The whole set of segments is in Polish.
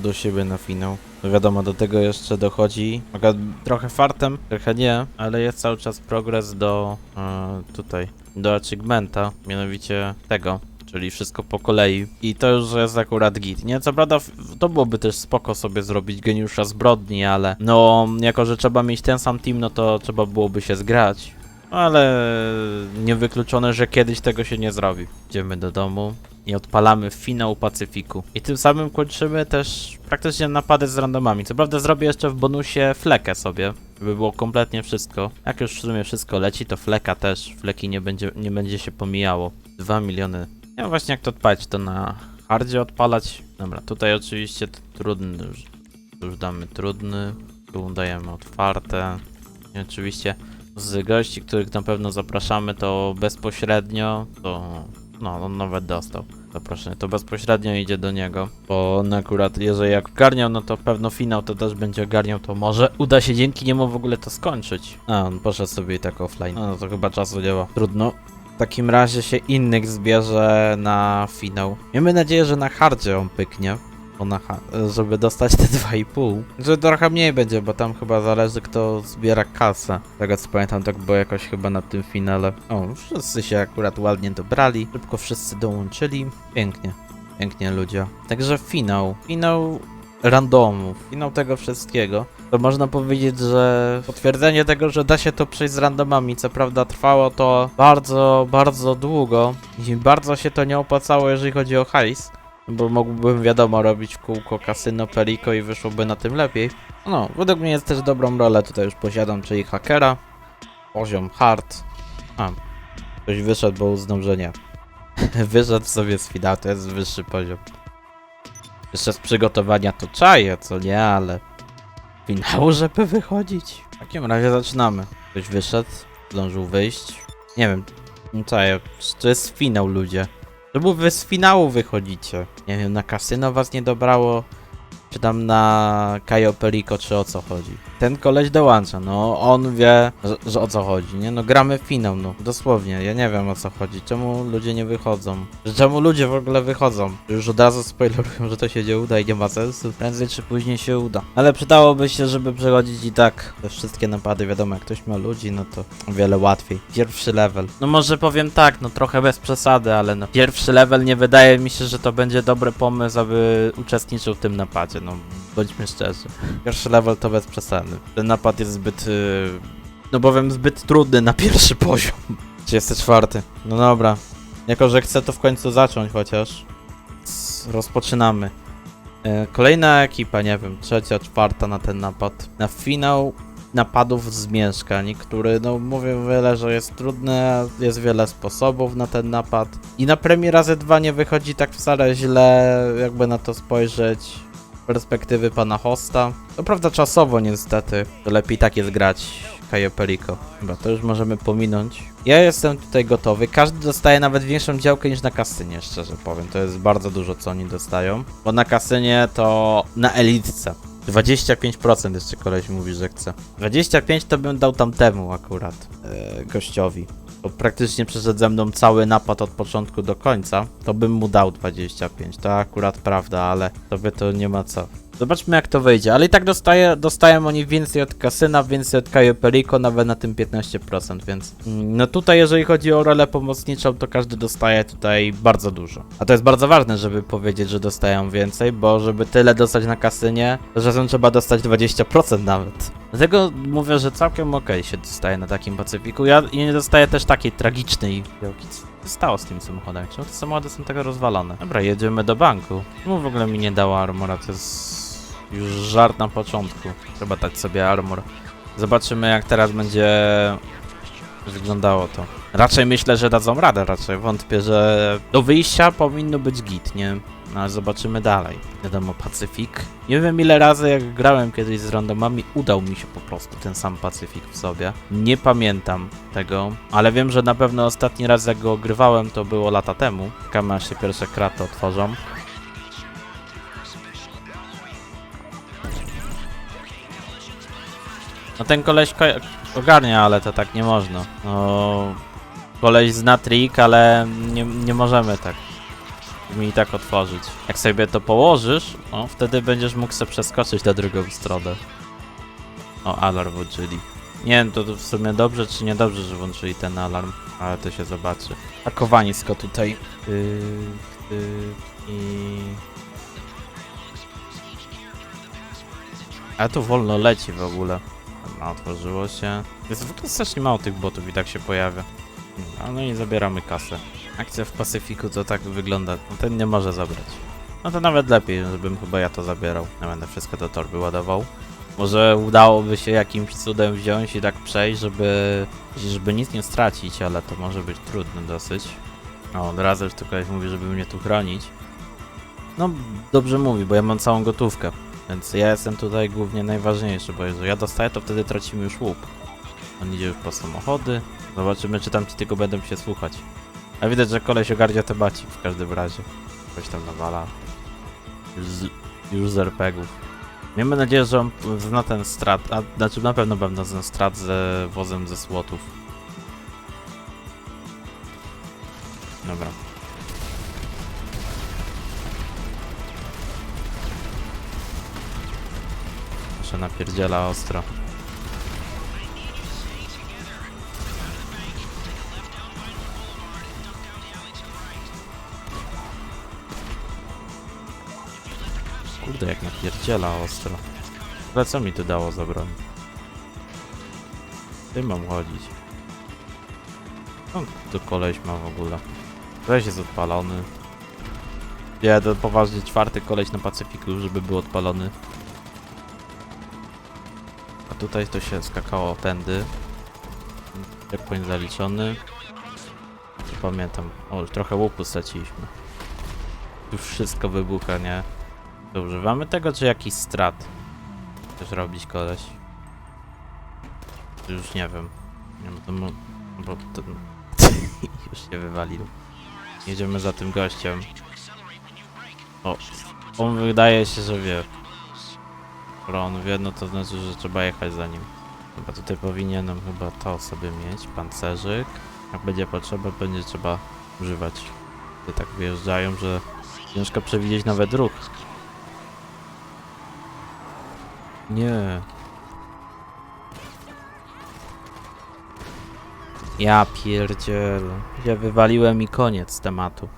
do siebie na finał. No wiadomo, do tego jeszcze dochodzi trochę fartem, trochę nie, ale jest cały czas progres do e, tutaj, do achievementa, mianowicie tego, czyli wszystko po kolei. I to już jest akurat git. Nie, co prawda to byłoby też spoko sobie zrobić geniusza zbrodni, ale no, jako że trzeba mieć ten sam team, no to trzeba byłoby się zgrać. Ale niewykluczone, że kiedyś tego się nie zrobi. Idziemy do domu i odpalamy finał Pacyfiku. I tym samym kończymy też praktycznie napady z randomami. Co prawda zrobię jeszcze w bonusie flekę sobie, żeby było kompletnie wszystko. Jak już w sumie wszystko leci, to fleka też. Fleki nie będzie, nie będzie się pomijało. 2 miliony. Wiem właśnie jak to odpalić, to na hardzie odpalać. Dobra, tutaj oczywiście trudny już, już damy trudny. Tu dajemy otwarte. I oczywiście z gości, których na pewno zapraszamy, to bezpośrednio, to no, on nawet dostał zaproszenie, to bezpośrednio idzie do niego, bo on akurat, jeżeli jak ogarniał, no to pewno finał to też będzie ogarniał, to może uda się dzięki niemu w ogóle to skończyć. A, on poszedł sobie i tak offline. No to chyba czasu nie ma. Trudno. W takim razie się innych zbierze na finał. Miejmy nadzieję, że na hardzie on pyknie. Bo na ha- żeby dostać te 2,5. Że trochę mniej będzie, bo tam chyba zależy kto zbiera kasę. Tego co pamiętam, tak było jakoś chyba na tym finale. O, wszyscy się akurat ładnie dobrali. Szybko wszyscy dołączyli. Pięknie. Pięknie ludzie. Także finał. Finał randomów. Finał tego wszystkiego. To można powiedzieć, że potwierdzenie tego, że da się to przejść z randomami. Co prawda trwało to bardzo, bardzo długo. I bardzo się to nie opłacało, jeżeli chodzi o hajs. Bo mógłbym, wiadomo, robić kółko kasyno, peliko i wyszłoby na tym lepiej. No, według mnie jest też dobrą rolę tutaj już posiadam, czyli hakera. Poziom hard. A, ktoś wyszedł, bo uznał, że nie. wyszedł sobie z finału, to jest wyższy poziom. Jeszcze z przygotowania to czaję, co nie, ale... Finału, żeby wychodzić. W takim razie zaczynamy. Ktoś wyszedł, zdążył wyjść. Nie wiem, czaję, to jest finał, ludzie. Czemu wy z finału wychodzicie? Nie wiem, na kasyno was nie dobrało? Czy tam na Kajo Perico, czy o co chodzi? Ten koleś dołącza, no on wie, że, że o co chodzi, nie? No gramy finał, no dosłownie, ja nie wiem o co chodzi. Czemu ludzie nie wychodzą? Czemu ludzie w ogóle wychodzą? Już od razu spoilerują, że to się nie uda i nie ma sensu. Prędzej czy później się uda. Ale przydałoby się, żeby przechodzić i tak te wszystkie napady, wiadomo, jak ktoś ma ludzi, no to o wiele łatwiej. Pierwszy level. No może powiem tak, no trochę bez przesady, ale no pierwszy level nie wydaje mi się, że to będzie dobry pomysł, aby uczestniczył w tym napadzie, no bądźmy szczerzy. Pierwszy level to bez przesady. Ten napad jest zbyt, yy, no bowiem zbyt trudny na pierwszy poziom. 34. No dobra. Jako, że chcę to w końcu zacząć chociaż. Rozpoczynamy. E, Kolejna ekipa, nie wiem, trzecia, czwarta na ten napad. Na finał napadów z mieszkań, który, no mówię wiele, że jest trudny, a jest wiele sposobów na ten napad. I na premii razy dwa nie wychodzi tak wcale źle, jakby na to spojrzeć perspektywy pana hosta. To prawda czasowo niestety, to lepiej tak jest grać Kajo Perico. Chyba to już możemy pominąć. Ja jestem tutaj gotowy. Każdy dostaje nawet większą działkę niż na kasynie, szczerze powiem. To jest bardzo dużo, co oni dostają. Bo na kasynie to na elitce. 25% jeszcze koleś mówi, że chce. 25 to bym dał tamtemu akurat, e, gościowi. Bo praktycznie przeszedł ze mną cały napad od początku do końca, to bym mu dał 25. To akurat prawda, ale tobie to nie ma co. Zobaczmy jak to wyjdzie, ale i tak dostaje, dostają oni więcej od kasyna, więcej od Cayo Perico, nawet na tym 15%, więc mm, no tutaj jeżeli chodzi o rolę pomocniczą, to każdy dostaje tutaj bardzo dużo. A to jest bardzo ważne, żeby powiedzieć, że dostają więcej, bo żeby tyle dostać na kasynie, czasem trzeba dostać 20% nawet. Dlatego mówię, że całkiem okej się dostaje na takim Pacyfiku. Ja nie dostaję też takiej tragicznej wielki. Co stało z tymi samochodami? Czemu te samochody są tak rozwalone? Dobra, jedziemy do banku. Czemu w ogóle mi nie dało armora? To jest już żart na początku. Trzeba dać sobie armor. Zobaczymy jak teraz będzie wyglądało to. Raczej myślę, że dadzą radę, raczej wątpię, że do wyjścia powinno być git, nie? No ale zobaczymy dalej. Wiadomo, Pacyfik. Nie wiem ile razy jak grałem kiedyś z randomami, udał mi się po prostu ten sam Pacyfik w sobie. Nie pamiętam tego, ale wiem, że na pewno ostatni raz jak go ogrywałem to było lata temu. Aż się pierwsze kraty otworzą. No ten koleś ko ogarnia, ale to tak nie można. No, koleś zna trik, ale nie, nie możemy tak. mi i tak otworzyć. Jak sobie to położysz, o, wtedy będziesz mógł sobie przeskoczyć na drugą stronę. O, alarm włączyli. Nie wiem, to w sumie dobrze czy niedobrze, że włączyli ten alarm, ale to się zobaczy. Pakowanisko tutaj. Tyk, tyk i... Ale to wolno leci w ogóle. Dobra, otworzyło się. Jest w ogóle strasznie mało tych botów i tak się pojawia. A no i zabieramy kasę. Akcja w Pacyfiku to tak wygląda. No ten nie może zabrać. No to nawet lepiej, żebym chyba ja to zabierał. Ja będę wszystko do torby ładował. Może udałoby się jakimś cudem wziąć i tak przejść, żeby, żeby nic nie stracić, ale to może być trudne dosyć. O, od razu już tu koleś mówi, żeby mnie tu chronić. No, dobrze mówi, bo ja mam całą gotówkę. Więc ja jestem tutaj głównie najważniejszy, bo jeżeli ja dostaję, to wtedy tracimy już łup. On idzie już po samochody. Zobaczymy, czy tam ci tylko będą się słuchać. A widać, że koleś ogarnia te baci w każdym razie. Coś tam nawala. Już z, z RPGów. Miejmy nadzieję, że on zna ten strat, a znaczy na pewno pewno zna strat ze wozem ze słotów. Napierdziela ostro. Kurde, jak napierdziela ostro. Ale co mi to dało za broń? Mam chodzić. No, tu koleś ma w ogóle. Koleś jest odpalony. Nie, to poważnie czwarty koleś na Pacyfiku, żeby był odpalony. Tutaj to się skakało tędy. Checkpoint zaliczony. Nie pamiętam. O, już trochę łupu straciliśmy. Już wszystko wybucha, nie? To używamy tego, czy jakiś strat? Chcesz robić koleś? Już nie wiem. Nie wiem, to mo- bo to... już się wywalił. Jedziemy za tym gościem. O, on wydaje się, że wie. Skoro on wie, no to znaczy, że trzeba jechać za nim. Chyba tutaj powinienem chyba to sobie mieć, pancerzyk. Jak będzie potrzeba, będzie trzeba używać. Ty tak wyjeżdżają, że ciężko przewidzieć nawet ruch. Nie. Ja pierdzielę. Ja wywaliłem i koniec tematu.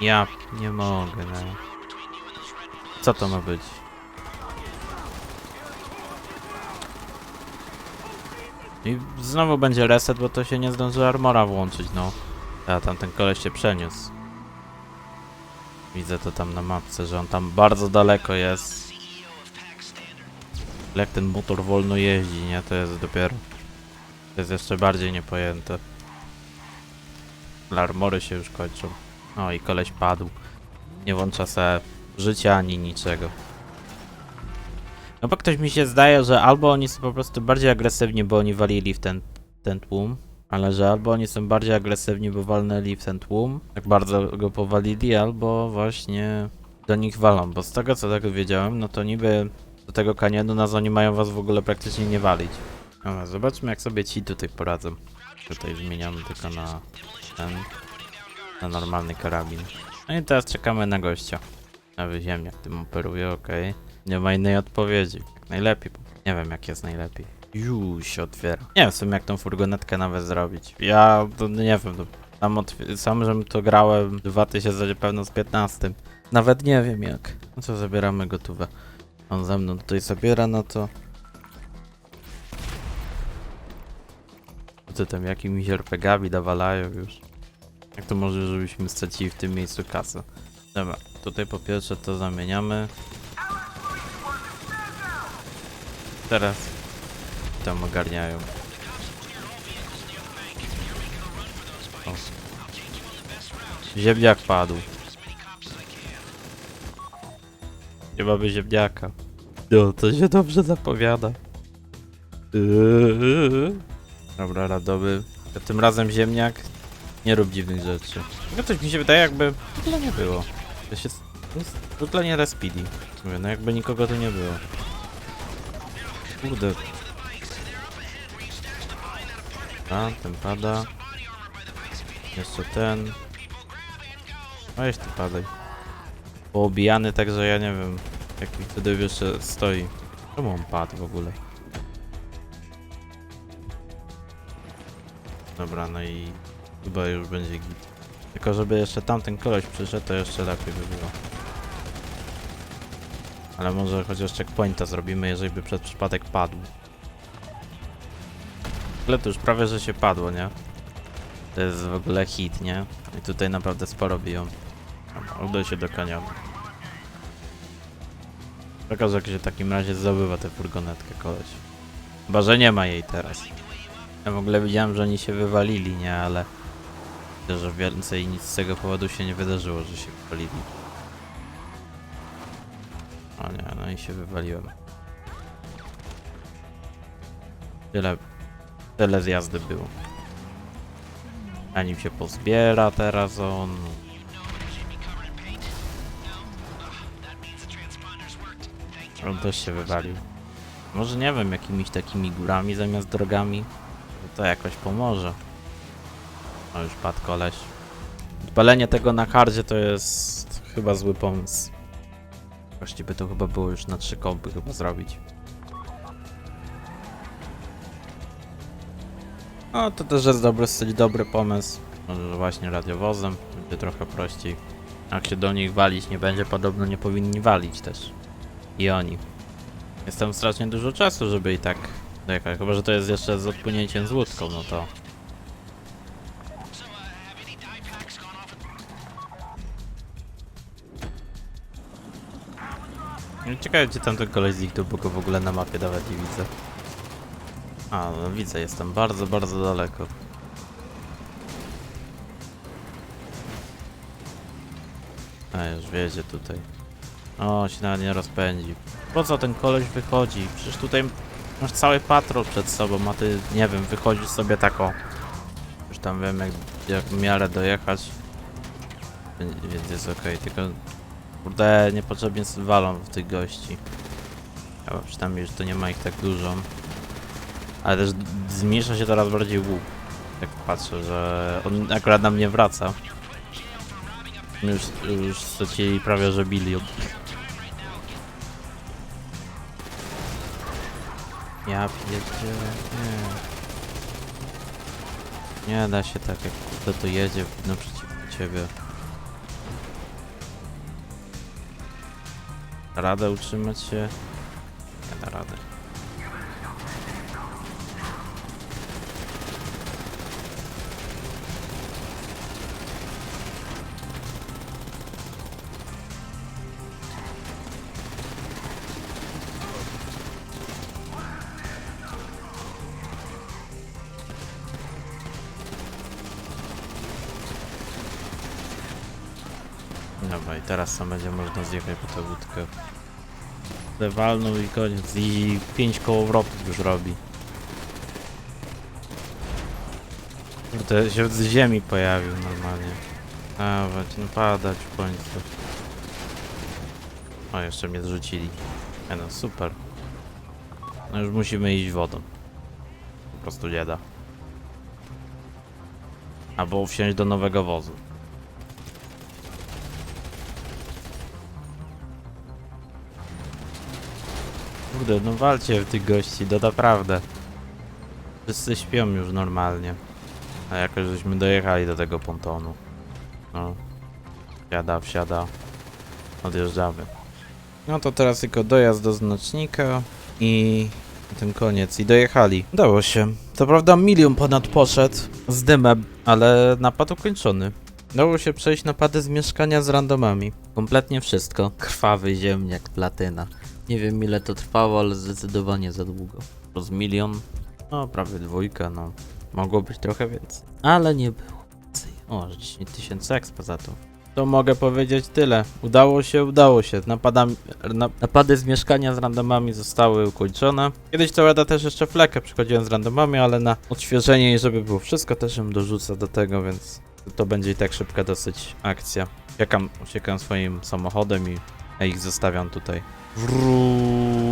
Ja nie mogę, no. Co to ma być? I znowu będzie reset, bo to się nie zdąży armora włączyć, no. A tam ten koleś się przeniósł. Widzę to tam na mapce, że on tam bardzo daleko jest. Jak ten motor wolno jeździ, nie? To jest dopiero. To jest jeszcze bardziej niepojęte. Armory się już kończą. O i koleś padł. Nie włącza se życia ani niczego. No bo ktoś mi się zdaje, że albo oni są po prostu bardziej agresywni, bo oni walili w ten, ten tłum, ale że albo oni są bardziej agresywni, bo walnęli w ten tłum, tak bardzo go powalili, albo właśnie do nich walą, bo z tego co tak wiedziałem, no to niby do tego kanionu nas oni mają was w ogóle praktycznie nie walić. Dobra, zobaczmy jak sobie ci tutaj poradzą. Tutaj zmieniamy tylko na ten, na normalny karabin. No i teraz czekamy na gościa. Na wyziemniak tym operuje, okej. Nie ma innej odpowiedzi. Jak najlepiej. Nie wiem jak jest najlepiej. Już się otwiera. Nie wiem w sumie jak tą furgonetkę nawet zrobić. Ja to nie wiem. To sam, otw- sam żebym to grałem w 2015. Nawet nie wiem jak. No co zabieramy gotówę. On ze mną tutaj zabiera, no to... Co tam jakimiś RPGami dawalają już. Jak to może, żebyśmy stracili w tym miejscu kasę? Dobra, tutaj po pierwsze to zamieniamy. Teraz tam ogarniają. O. Ziemniak padł. Nie mamy ziemniaka. No, to się dobrze zapowiada. Eee. Dobra, radowy. Tym razem ziemniak. Nie rób dziwnych rzeczy. No coś mi się wydaje jakby ogóle nie było. To się... To jest w nie Respidi. Mówię, no jakby nikogo tu nie było. Kurde. A, ten pada. Jeszcze ten. Weź tu padaj. Poobijany tak, że ja nie wiem, jak wtedy jeszcze stoi. Czemu on padł w ogóle? Dobra, no i chyba już będzie git. Tylko żeby jeszcze tamten koleś przyszedł, to jeszcze lepiej by było. Ale może chociaż checkpointa zrobimy, jeżeli by przez przypadek padł. Ale to już prawie, że się padło, nie? To jest w ogóle hit, nie? I tutaj naprawdę sporo biją. Dobra, Uda się do kanionu. Pokaż jak się w takim razie zdobywa tę furgonetkę koleś. Chyba, że nie ma jej teraz. Ja w ogóle widziałem, że oni się wywalili, nie? Ale... Myślę, że więcej nic z tego powodu się nie wydarzyło, że się wywalili. O nie, no i się wywaliłem. Tyle... Tyle zjazdy było. A nim się pozbiera teraz on. On też się wywalił. Może nie wiem, jakimiś takimi górami zamiast drogami. To jakoś pomoże. Już padł koleś. Odpalenie tego na hardzie to jest chyba zły pomysł. Właściwie to chyba było już na trzy kompy chyba zrobić. No to też jest dobry, dosyć dobry pomysł. Może właśnie radiowozem będzie trochę prościej. Jak się do nich walić nie będzie, podobno nie powinni walić też. I oni. Jest tam strasznie dużo czasu, żeby i tak dojechać. Chyba, że to jest jeszcze z odpłynięciem z łódką, no to... Ciekawe, gdzie tam ten koleś zniknął, bo go w ogóle na mapie nawet nie widzę. A, no widzę, jestem bardzo, bardzo daleko. A, już wiedzie tutaj. O, się nawet nie rozpędzi. Po co ten koleś wychodzi? Przecież tutaj masz cały patrol przed sobą, a ty, nie wiem, wychodzisz sobie tako. Już tam wiem, jak, jak w miarę dojechać. Więc- jest okej, tylko... Kurde, niepotrzebnie walą w tych gości. Ja przynajmniej, że to nie ma ich tak dużo. Ale też zmniejsza się coraz bardziej łuk. Tak patrzę, że on akurat na mnie wraca. Już, już stracili prawie że bilion. Ja pierdzielę, nie. Nie da się tak, jak kurde to jedzie naprzeciwko ciebie. Radę utrzymać się? Nie da rady. Dobra, i teraz sam będzie można zjechać po tę łódkę. Walnął i koniec. I 5 kołowrotów już robi. Kurde, się z ziemi pojawił normalnie. A, będzie no padać w końcu. O, jeszcze mnie zrzucili. E no, super. No już musimy iść wodą. Po prostu nie da. Albo wsiąść do nowego wozu. Kurde, no walcie w tych gości, to naprawdę. Wszyscy śpią już normalnie. A jakoś żeśmy dojechali do tego pontonu. No. Wsiada, wsiada. Odjeżdżamy. No to teraz tylko dojazd do znacznika i ten koniec. I dojechali. Udało się. To prawda milion ponad poszedł z dymem, ale napad ukończony. Dało się przejść napady z mieszkania z randomami. Kompletnie wszystko. Krwawy ziemniak, platyna. Nie wiem ile to trwało, ale zdecydowanie za długo. Plus milion, no prawie dwójka, no. Mogło być trochę więcej. Ale nie było. O, że 10 tysięcy expa za to. To mogę powiedzieć tyle. Udało się, udało się. Napadami, na, napady z mieszkania z randomami zostały ukończone. Kiedyś to rada też jeszcze flekę przychodziłem z randomami, ale na odświeżenie i żeby było wszystko też ją dorzucę do tego, więc to będzie i tak szybka dosyć akcja. Uciekam, uciekam swoim samochodem i ja ich zostawiam tutaj. Вру.